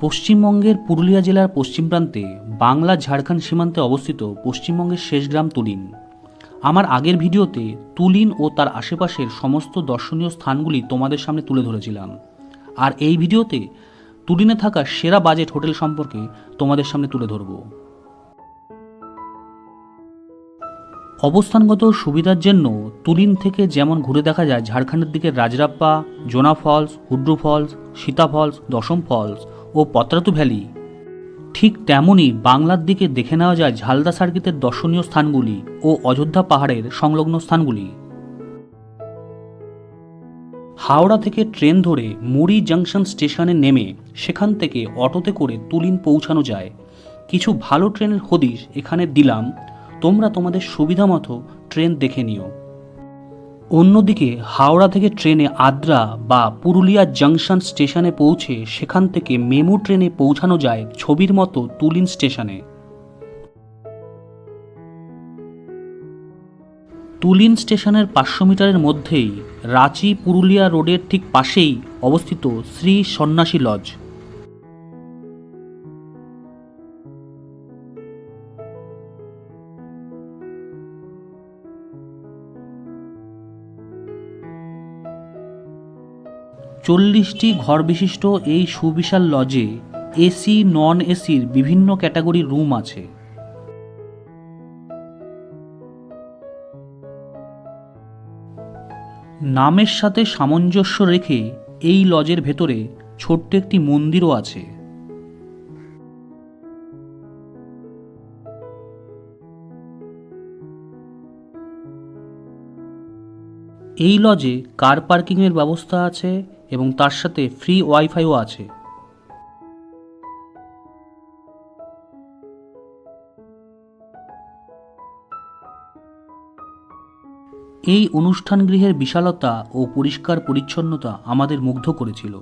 পশ্চিমবঙ্গের পুরুলিয়া জেলার পশ্চিম প্রান্তে বাংলা ঝাড়খণ্ড সীমান্তে অবস্থিত পশ্চিমবঙ্গের শেষ গ্রাম তুলিন। আমার আগের ভিডিওতে তুলিন ও তার আশেপাশের সমস্ত দর্শনীয় স্থানগুলি তোমাদের সামনে তুলে ধরেছিলাম। আর এই ভিডিওতে তুলিনে থাকা সেরা বাজেট হোটেল সম্পর্কে তোমাদের সামনে তুলে ধরব। অবস্থানগত সুবিধার জন্য তুলিন থেকে যেমন ঘুরে দেখা যায় ঝাড়খণ্ডের দিকে Rajrappa, Jonha falls, Hundru falls, Sita falls, Dassam falls ও পত্রাতু ভ্যালি। ঠিক তেমনই বাংলার দিকে দেখে নেওয়া যায় ঝালদা সার্কিটের দর্শনীয় স্থানগুলি ও অযোধ্যা পাহাড়ের সংলগ্ন স্থানগুলি। হাওড়া থেকে ট্রেন ধরে মুড়ি জাংশন স্টেশনে নেমে সেখান থেকে অটোতে করে তুলিন পৌঁছানো যায়। কিছু ভালো ট্রেনের হদিশ এখানে দিলাম। তোমরা তোমাদের সুবিধা মতো ট্রেন দেখে নিও। অন্যদিকে হাওড়া থেকে ট্রেনে আদ্রা বা পুরুলিয়া জাংশন স্টেশনে পৌঁছে সেখান থেকে মেমু ট্রেনে পৌঁছানো যায় ছবির মতো তুলিন স্টেশনে। তুলিন স্টেশনের পাঁচশো মিটারের মধ্যেই রাঁচি পুরুলিয়া রোডের ঠিক পাশেই অবস্থিত শ্রী সন্ন্যাসী লজ। চল্লিশটি ঘর বিশিষ্ট এই সুবিশাল লজে এসি নন এসির বিভিন্ন ক্যাটাগরির রুম আছে। নামের সাথে সামঞ্জস্য রেখে এই লজের ভেতরে ছোট্ট একটি মন্দিরও আছে। এই লজে কার পার্কিংয়ের ব্যবস্থা আছে? এবং তার সাথে ফ্রি ওয়াইফাইও আছে। এই অনুষ্ঠান গৃহের বিশালতা ও পরিষ্কার পরিচ্ছন্নতা আমাদের মুগ্ধ করেছিল।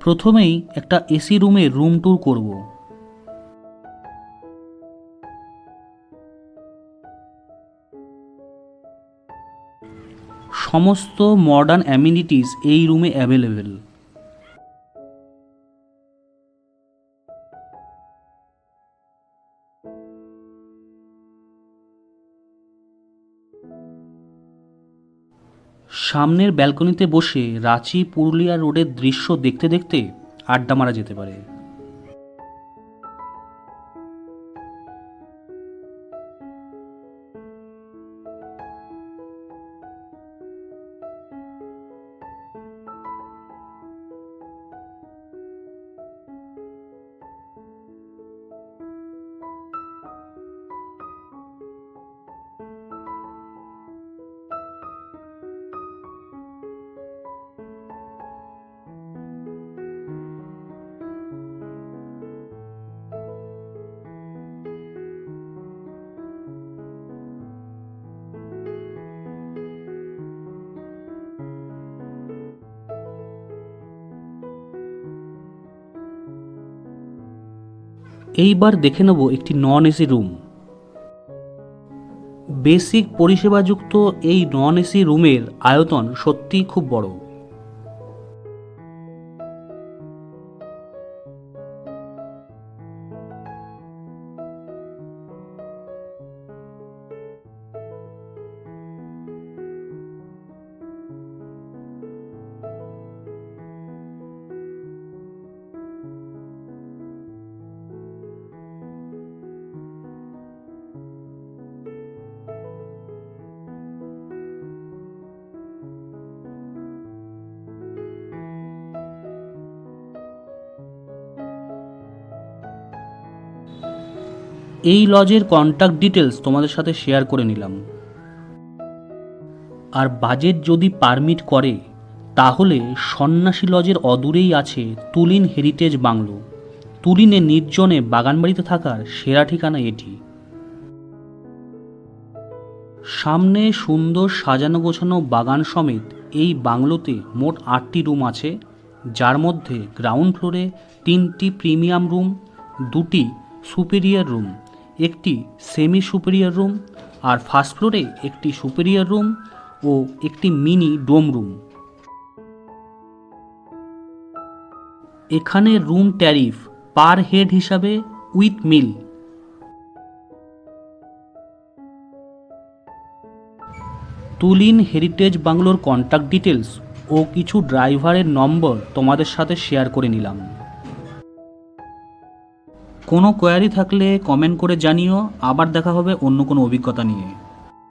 প্রথমেই একটা এসি রুমে রুম ট্যুর করব। সমস্ত মডার্ন অ্যামিনিটিস এই রুমে অ্যাভেলেবেল সামনের ব্যালকনিতে বসে রাঁচি পুরুলিয়া রোডের দৃশ্য দেখতে দেখতে আড্ডা মারা যেতে পারে। এইবার দেখে নেব একটি নন এসি রুম বেসিক পরিষেবাযুক্ত এই নন এসি রুমের আয়তন সত্যিই খুব বড়। এই লজের কন্ট্যাক্ট ডিটেলস তোমাদের সাথে শেয়ার করে নিলাম। আর বাজেট যদি পারমিট করে, তাহলে সন্ন্যাসী লজের অদূরেই আছে তুলিন হেরিটেজ বাংলো। তুলিনে নির্জনে বাগানবাড়িতে থাকার সেরা ঠিকানা এটি। সামনে সুন্দর সাজানো গোছানো বাগান সমেত এই বাংলোতে মোট আটটি রুম আছে, যার মধ্যে গ্রাউন্ড ফ্লোরে তিনটি প্রিমিয়াম রুম দুটি সুপেরিয়র রুম একটি সেমি সুপেরিয়র রুম আর ফার্স্ট ফ্লোরে একটি সুপিরিয়র রুম ও একটি মিনি ডোম রুম এখানে রুম ট্যারিফ পার হেড হিসাবে উইথ মিল তুলিন হেরিটেজ বাংলোর কন্ট্যাক্ট ডিটেলস ও কিছু ড্রাইভারের নম্বর তোমাদের সাথে শেয়ার করে নিলাম। কোনো কোয়ারি থাকলে কমেন্ট করে জানিও। আবার দেখা হবে অন্য কোনো অভিজ্ঞতা নিয়ে।